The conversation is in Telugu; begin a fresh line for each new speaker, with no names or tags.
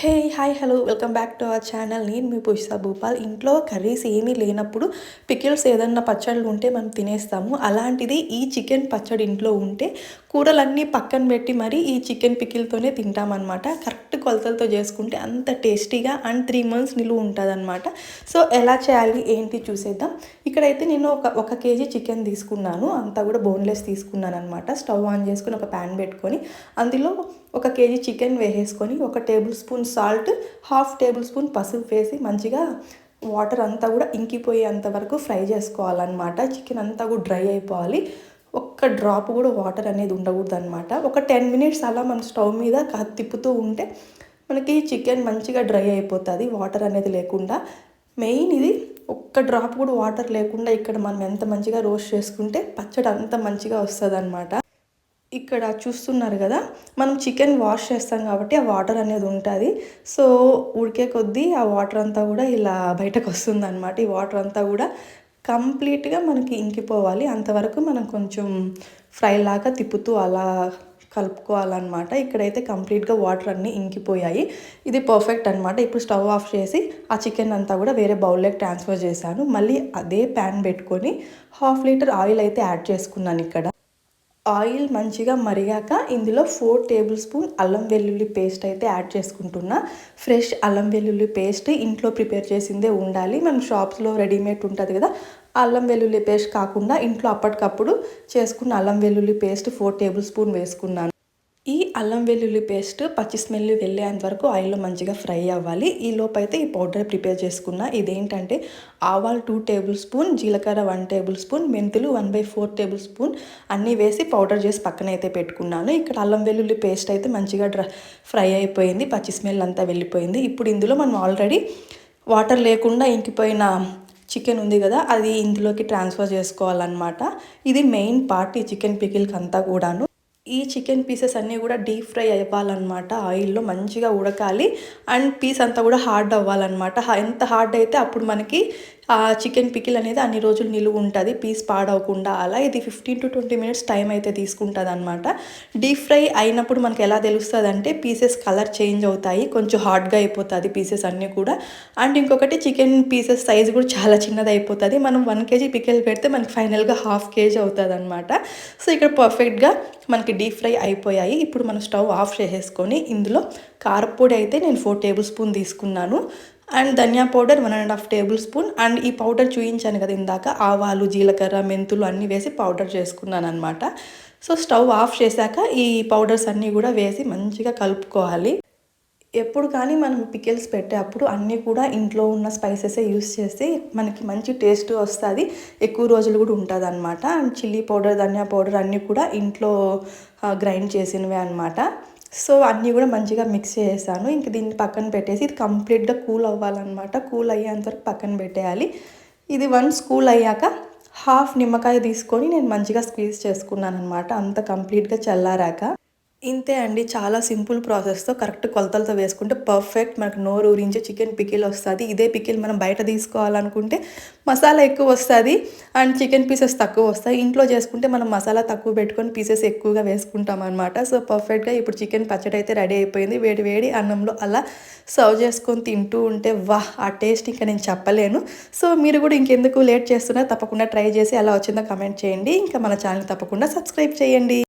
Hey hi hello welcome back to our channel. నేను మీ పుష్ప భూపాల్. ఇంట్లో కర్రీస్ ఏమీ లేనప్పుడు పికిల్స్ ఏదన్నా పచ్చళ్ళు ఉంటే మనం తినేస్తాము. అలాంటిది ఈ చికెన్ పచ్చడి ఇంట్లో ఉంటే కూరలన్నీ పక్కన పెట్టి మరీ ఈ చికెన్ పికిల్తోనే తింటామన్నమాట. కరెక్ట్ కొలతలతో చేసుకుంటే అంత టేస్టీగా అండ్ త్రీ మంత్స్ నిలువ ఉంటుందన్నమాట. సో ఎలా చేయాలి ఏంటి చూసేద్దాం. ఇక్కడైతే నేను ఒక ఒక కేజీ చికెన్ తీసుకున్నాను. అంతా కూడా బోన్లెస్ తీసుకున్నాను అనమాట స్టవ్ ఆన్ చేసుకుని ఒక ప్యాన్ పెట్టుకొని అందులో ఒక కేజీ చికెన్ వేసేసుకొని ఒక tablespoon salt half tablespoon పసుపు వేసి మంచిగా వాటర్ అంతా కూడా ఇంకిపోయేంత వరకు ఫ్రై చేసుకోవాలన్నమాట. చికెన్ అంతా కూడా డ్రై అయిపోవాలి. ఒక్క డ్రాప్ కూడా వాటర్ అనేది ఉండకూడదు అనమాట ఒక టెన్ మినిట్స్ అలా మన స్టవ్ మీద తిప్పుతూ ఉంటే మనకి చికెన్ మంచిగా డ్రై అయిపోతుంది వాటర్ అనేది లేకుండా. మెయిన్ ఇది ఒక్క డ్రాప్ కూడా వాటర్ లేకుండా ఇక్కడ మనం ఎంత మంచిగా రోస్ట్ చేసుకుంటే పచ్చడి అంత మంచిగా వస్తుంది అనమాట ఇక్కడ చూస్తున్నారు కదా మనం చికెన్ వాష్ చేస్తాం కాబట్టి ఆ వాటర్ అనేది ఉంటుంది. సో ఉడికే కొద్దీ ఆ వాటర్ అంతా కూడా ఇలా బయటకు వస్తుంది అనమాట ఈ వాటర్ అంతా కూడా కంప్లీట్గా మనకి ఇంకిపోవాలి. అంతవరకు మనం కొంచెం ఫ్రై లాగా తిప్పుతూ అలా కలుపుకోవాలన్నమాట. ఇక్కడైతే కంప్లీట్గా వాటర్ అన్నీ ఇంకిపోయాయి. ఇది పర్ఫెక్ట్ అనమాట ఇప్పుడు స్టవ్ ఆఫ్ చేసి ఆ చికెన్ అంతా కూడా వేరే బౌల్లోకి ట్రాన్స్ఫర్ చేశాను. మళ్ళీ అదే ప్యాన్ పెట్టుకొని హాఫ్ లీటర్ ఆయిల్ అయితే యాడ్ చేసుకున్నాను ఇక్కడ. ఆయిల్ మంచిగా మరిగాక ఇందులో ఫోర్ టేబుల్ స్పూన్ అల్లం వెల్లుల్లి పేస్ట్ అయితే యాడ్ చేసుకుంటున్నా. ఫ్రెష్ అల్లం వెల్లుల్లి పేస్ట్ ఇంట్లో ప్రిపేర్ చేసిందే ఉండాలి. మనం షాప్స్లో రెడీమేడ్ ఉంటుంది కదా అల్లం వెల్లుల్లి పేస్ట్ కాకుండా ఇంట్లో అప్పటికప్పుడు చేసుకున్న అల్లం వెల్లుల్లి పేస్ట్ ఫోర్ టేబుల్ స్పూన్ వేసుకున్నాను. ఈ అల్లం వెల్లుల్లి పేస్ట్ పచ్చి స్మెల్ వెళ్ళేంత వరకు ఆయిల్లో మంచిగా ఫ్రై అవ్వాలి. ఈ లోపైతే ఈ పౌడర్ ప్రిపేర్ చేసుకున్న ఇదేంటంటే ఆవాల్ టూ టేబుల్ స్పూన్ జీలకర్ర వన్ టేబుల్ స్పూన్ మెంతులు one by four tablespoon అన్నీ వేసి పౌడర్ చేసి పక్కన అయితే పెట్టుకున్నాను. ఇక్కడ అల్లం వెల్లుల్లి పేస్ట్ అయితే మంచిగా డ్రై ఫ్రై అయిపోయింది. పచ్చి స్మెల్ అంతా వెళ్ళిపోయింది. ఇప్పుడు ఇందులో మనం ఆల్రెడీ వాటర్ లేకుండా ఇంకిపోయిన చికెన్ ఉంది కదా అది ఇందులోకి ట్రాన్స్ఫర్ చేసుకోవాలన్నమాట. ఇది మెయిన్ పార్ట్ ఈ చికెన్ పికిల్కి అంతా కూడాను. ఈ చికెన్ పీసెస్ అన్నీ కూడా డీప్ ఫ్రై అవ్వాలన్నమాట. ఆయిల్లో మంచిగా ఉడకాలి. అండ్ పీస్ అంతా కూడా హార్డ్ అవ్వాలన్నమాట. ఎంత హార్డ్ అయితే అప్పుడు మనకి ఆ చికెన్ పికిల్ అనేది అన్ని రోజులు నిలువ ఉంటుంది. పీస్ పాడవకుండా అలా ఇది fifteen to twenty minutes time అయితే తీసుకుంటుంది అనమాట డీప్ ఫ్రై అయినప్పుడు మనకి ఎలా తెలుస్తుంది అంటే పీసెస్ కలర్ చేంజ్ అవుతాయి. కొంచెం హార్డ్గా అయిపోతుంది పీసెస్ అన్నీ కూడా. అండ్ ఇంకొకటి చికెన్ పీసెస్ సైజ్ కూడా చాలా చిన్నది అయిపోతుంది మనం వన్ కేజీ పికిల్ పెడితే మనకి ఫైనల్గా హాఫ్ కేజీ అవుతుంది అనమాట సో ఇక్కడ పర్ఫెక్ట్గా మనకి డీప్ ఫ్రై అయిపోయాయి. ఇప్పుడు మనం స్టవ్ ఆఫ్ చేసేసుకొని ఇందులో కారపొడి అయితే నేను ఫోర్ టేబుల్ స్పూన్ తీసుకున్నాను. And dhaniya powder one and half tablespoon. And ఈ పౌడర్ చూయించాను కదా ఇందాక. ఆవాలు జీలకర్ర మెంతులు అన్నీ వేసి పౌడర్ చేసుకున్నాను అనమాట సో స్టవ్ ఆఫ్ చేశాక ఈ పౌడర్స్ అన్నీ కూడా వేసి మంచిగా కలుపుకోవాలి. ఎప్పుడు కానీ మనం పికిల్స్ పెట్టేటప్పుడు అన్నీ కూడా ఇంట్లో ఉన్న స్పైసెసే యూస్ చేస్తే మనకి మంచి టేస్ట్ వస్తుంది. ఎక్కువ రోజులు కూడా ఉంటుంది అనమాట అండ్ చిల్లీ పౌడర్ ధనియా పౌడర్ అన్నీ కూడా ఇంట్లో గ్రైండ్ చేసినవే అనమాట సో అన్నీ కూడా మంచిగా మిక్స్ చేసాను. ఇంక దీన్ని పక్కన పెట్టేసి ఇది కంప్లీట్గా కూల్ అవ్వాలన్నమాట. కూల్ అయ్యేంత వరకు పక్కన పెట్టేయాలి. ఇది వన్స్ కూల్ అయ్యాక హాఫ్ నిమ్మకాయ తీసుకొని నేను మంచిగా స్క్వీజ్ చేసుకున్నాను అనమాట అంత కంప్లీట్గా చల్లారాక. ఇంతే అండి. చాలా సింపుల్ ప్రాసెస్తో కరెక్ట్ కొలతలతో వేసుకుంటే పర్ఫెక్ట్. మనకు నోరు ఊరించే చికెన్ పికిల్ వస్తుంది. ఇదే పికిల్ మనం బయట తీసుకోవాలనుకుంటే మసాలా ఎక్కువ వస్తుంది అండ్ చికెన్ పీసెస్ తక్కువ వస్తాయి. ఇంట్లో చేసుకుంటే మనం మసాలా తక్కువ పెట్టుకొని పీసెస్ ఎక్కువగా వేసుకుంటాం అనమాట సో పర్ఫెక్ట్గా ఇప్పుడు చికెన్ పచ్చడి అయితే రెడీ అయిపోయింది. వేడి వేడి అన్నంలో అలా సర్వ్ చేసుకొని తింటూ ఉంటే వాహ్! ఆ టేస్ట్ ఇంకా నేను చెప్పలేను. సో మీరు కూడా ఇంకెందుకు లేట్ చేస్తున్నా తప్పకుండా ట్రై చేసి ఎలా వచ్చిందో కమెంట్ చేయండి. ఇంకా మన ఛానల్ తప్పకుండా సబ్స్క్రైబ్ చేయండి.